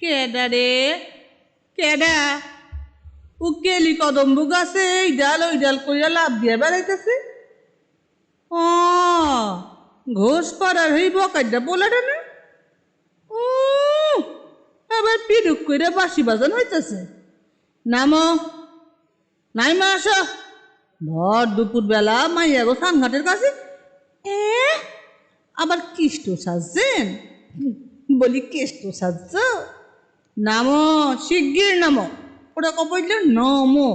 কেডা রে? কেডা? উকেলি কেলি কদম্বু গাছে এই ডাল, ওই ডাল কইরা লাভ দিয়ে বেড়াইতেছে। ও ঘোষ পাড়ার হই বকাইডা বলাটা না? ও, আবার পিডুক কইরা বাঁশি বাজান হইতেছে। নামো নাই মা আসো। ভর দুপুর বেলা মাইয়া গো সানঘাটের কাছে। এ, আবার কিষ্ট সাজছেন? বলি, কেষ্ট সাজছ? নামো, শিগগির নামো। ওটা কপইল নমো।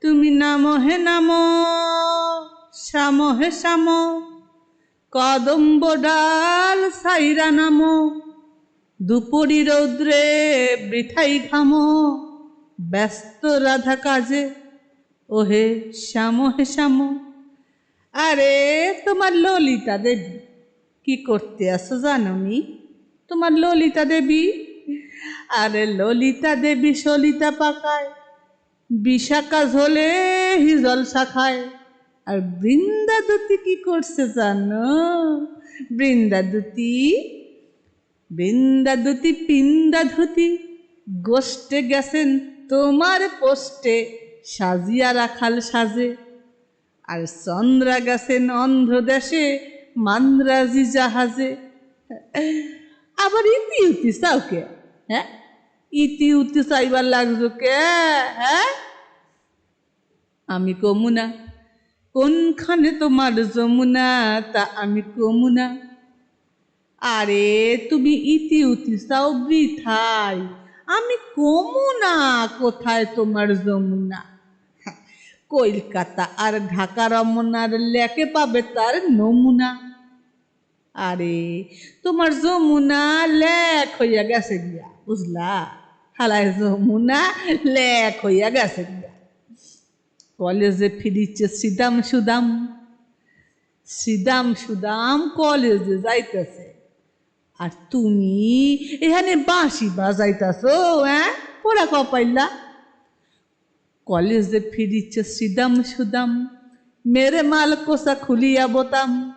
তুমি নামো হে নামো, শ্যাম হে শ্যাম, কদম্ব ডাল সাইরা নামো, দুপুরি রৌদ্রে বৃথাই ঘামো, ব্যস্ত রাধা কাজে, ওহে শ্যাম হে শ্যাম। আরে, তোমার ললিতা দেবী, কি করতে আসো জাননি তোমার ললিতা দেবী? আরে ললিতা দেবী সলিতা পাকায়, বিশাখা ঝোলে হি হিজল শাখায় আর বৃন্দা দুতি কি করছে জানো? বৃন্দা দুতি বৃন্দা দুতি পিন্দা ধুতি গোষ্ঠে গেছেন তোমার পোস্টে সাজিয়া রাখাল সাজে। আর চন্দ্রা গেছেন অন্ধ্র দেশে মান্দ্রাজি জাহাজে। আবার ইতি উতি চাও কে? হ্যাঁ ইতি উতি চাইবার লাগছো কে? হ্যাঁ আমি কমুনা কোনখানে তোমার যমুনা? তা আমি কমুনা আরে, তুমি ইতি উতি চাও বৃথাই। আমি কমুনা কোথায় তোমার যমুনা? কলকাতা আর ঢাকা রমনার লেকে পাবে তার নমুনা। আরে, তোমার যমুনা লেক হইয়া গেছে গিয়া, বুঝলা? হালায় যমুনা লেক হইয়া গেছে গিয়া। কলেজে ফিরিচ্ছে সিদাম সুদাম সিদাম সুদাম কলেজে যাইতেছে। আর তুমি এখানে বাঁশি বাজাইতাছো হ্যাঁ? পোড়া কপাইলা কলেজে ফিরিচ্ছে সিদাম সুদাম, মেরে মাল কোষা খুলিয়া বোতাম।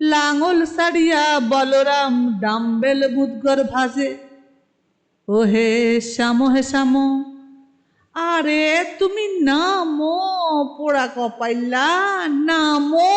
লাঙল সারিয়া বলরাম ডাম্বেল মুদগর ভাজে ও হে শ্যাম হে শ্যাম, আরে তুমি নামো, পোড়া কপাইলা নামো।